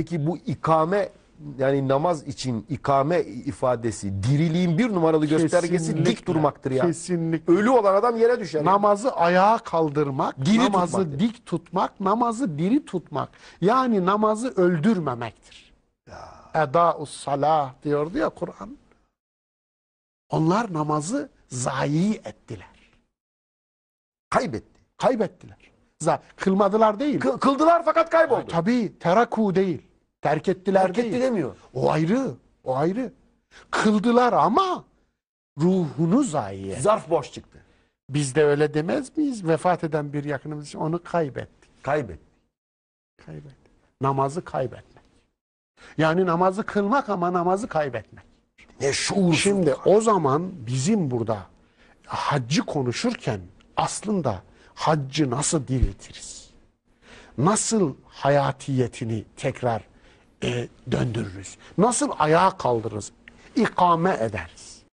peki bu ikame yani namaz için ikame ifadesi diriliğin bir numaralı göstergesi Kesinlikle, dik durmaktır ya. Kesinlikle. Ölü olan adam yere düşer. ya. Namazı ayağa kaldırmak, Diri namazı tutmak. dik tutmak, namazı diri tutmak. Yani namazı öldürmemektir. Eda-us salah diyordu ya Kur'an. Onlar namazı zayi ettiler. Kaybetti. Kaybettiler. Z kılmadılar değil. Kı- Kıldılar fakat kayboldu. Tabii teraku değil. Terk ettiler Terk değil. etti demiyor. O ayrı. O ayrı. Kıldılar ama ruhunu zayi etti. Zarf boş çıktı. Biz de öyle demez miyiz? Vefat eden bir yakınımız için onu kaybettik. Kaybetti. Kaybettik. Namazı kaybetmek. Yani namazı kılmak ama namazı kaybetmek. Ne şuursuz. Şimdi o zaman bizim burada haccı konuşurken aslında haccı nasıl diriltiriz? Nasıl hayatiyetini tekrar e, döndürürüz? Nasıl ayağa kaldırırız? İkame ederiz.